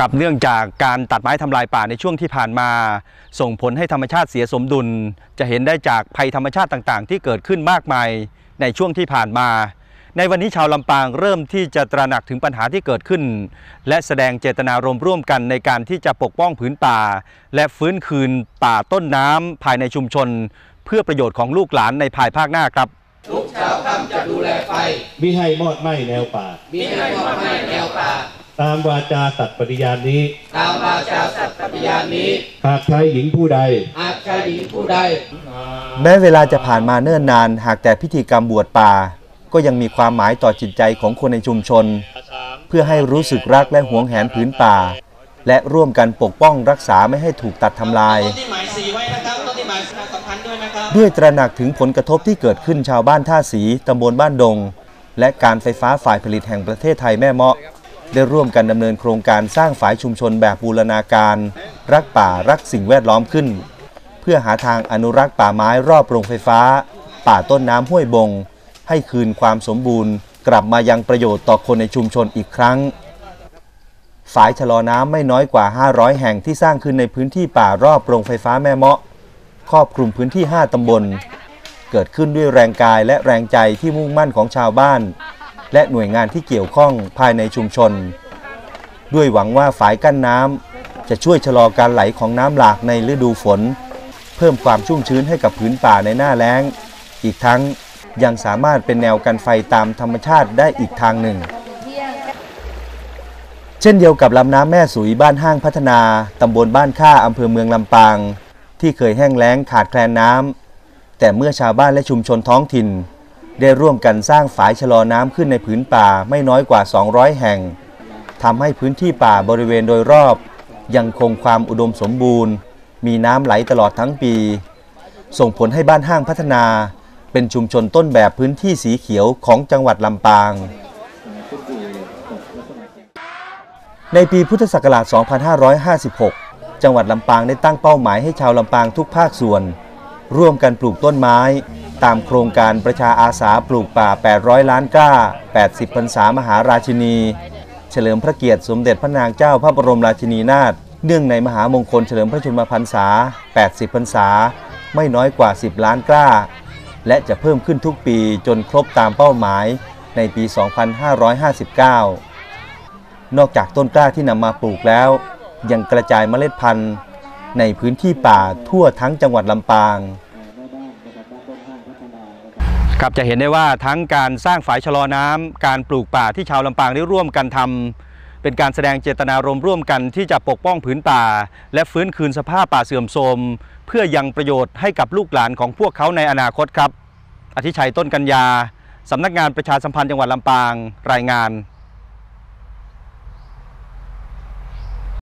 ครับเนื่องจากการตัดไม้ทำลายป่าในช่วงที่ผ่านมา ส่งผลให้ธรรมชาติเสียสมดุล จะเห็นได้จากภัยธรรมชาติต่าง ๆ ที่เกิดขึ้นมากมายในช่วงที่ผ่านมา ในวันนี้ชาวลำปางเริ่มที่จะตระหนักถึงปัญหาที่เกิดขึ้น และแสดงเจตนารมณ์ร่วมกันในการที่จะปกป้องผืนป่า และฟื้นคืนป่าต้นน้ำภายในชุมชน เพื่อประโยชน์ของลูกหลานในภายภาคหน้าครับทุกเช้าค่ำจะดูแลไฟมิให้มอดไหม้แนวป่ามีให้มอบให้แนวป่า ตามวาจาสัตย์ปฏิญาณนี้ ตามวาจาสัตย์ปฏิญาณนี้ หากชายหญิงผู้ใด หากชายหญิงผู้ใด แม้เวลาจะผ่านมาเนิ่นนาน หากแต่พิธีกรรมบวชป่า ก็ยังมีความหมายต่อจิตใจของคนในชุมชน เพื่อให้รู้สึกรักและหวงแหนผืนป่า และร่วมกันปกป้องรักษาไม่ให้ถูกตัดทำลายต้นที่หมายสีไว้นะครับต้นที่หมายประชาสัมพันธ์ด้วยนะครับด้วยตระหนักถึงผลกระทบที่เกิดขึ้นชาวบ้านท่าสีตำบลบ้านดง และการไฟฟ้าฝ่ายผลิตแห่งประเทศไทยแม่เมาะ ได้ร่วมกันดำเนินโครงการสร้างฝ่ายชุมชนแบบบูรณาการ รักป่ารักสิ่งแวดล้อมขึ้น เพื่อหาทางอนุรักษ์ป่าไม้รอบโรงไฟฟ้า ป่าต้นน้ำห้วยบง ให้คืนความสมบูรณ์ กลับมายังประโยชน์ต่อคนในชุมชนอีกครั้งฝายชะลอน้ำไม่น้อยกว่า 500 แห่งที่สร้างขึ้นในพื้นที่ป่ารอบโรงไฟฟ้าแม่เมาะ ครอบคลุมพื้นที่ 5 ตำบล เกิดขึ้นด้วยแรงกายและแรงใจที่มุ่งมั่นของชาวบ้าน และหน่วยงานที่เกี่ยวข้องภายในชุมชน ด้วยหวังว่าฝายกั้นน้ำจะช่วยชะลอการไหลของน้ำหลากในฤดูฝน เพิ่มความชุ่มชื้นให้กับผืนป่าในหน้าแล้ง อีกทั้งยังสามารถเป็นแนวกันไฟตามธรรมชาติได้อีกทางหนึ่ง เช่นเดียวกับลำน้ำแม่สุยบ้านห้างพัฒนาตำบลบ้านค่าอำเภอเมืองลำปาง ที่เคยแห้งแล้งขาดแคลนน้ำแต่เมื่อชาวบ้านและชุมชนท้องถิ่น ได้ร่วมกันสร้างฝายชะลอน้ำขึ้นในผืนป่าไม่น้อยกว่า 200 แห่งทำให้พื้นที่ป่าบริเวณโดยรอบ ยังคงความอุดมสมบูรณ์ มีน้ำไหลตลอดทั้งปี ส่งผลให้บ้านห้างพัฒนา เป็นชุมชนต้นแบบพื้นที่สีเขียวของจังหวัดลำปาง ในปีพุทธศักราช 2556 จังหวัดลำปางได้ตั้งเป้าหมายให้ชาวลำปางทุกภาคส่วน ร่วมกันปลูกต้นไม้ ตามโครงการประชาอาสาปลูกป่า 800 ล้านกล้า 80 พรรษามหาราชินี เฉลิมพระเกียรติสมเด็จพระนางเจ้าพระบรมราชินีนาถ เนื่องในมหามงคลเฉลิมพระชนมพรรษา 80 พรรษา ไม่น้อยกว่า 10 ล้านกล้า และจะเพิ่มขึ้นทุกปีจนครบตามเป้าหมายในปี 2559 นอกจากต้นกล้าที่นำมาปลูกแล้ว ยังกระจายเมล็ดพันธุ์ ในพื้นที่ป่าทั่วทั้งจังหวัดลำปาง ครับจะเห็นได้ว่าทั้งการสร้างฝายชะลอน้ำการปลูกป่าที่ชาวลำปางได้ร่วมกันทำเป็นการแสดงเจตนารมณ์ร่วมกันที่จะปกป้องผืนป่า และฟื้นคืนสภาพป่าเสื่อมโทรมเพื่อยังประโยชน์ให้กับลูกหลานของพวกเขาในอนาคตครับ อธิชัยต้นกัญญาสำนักงานประชาสัมพันธ์จังหวัดลำปาง รายงาน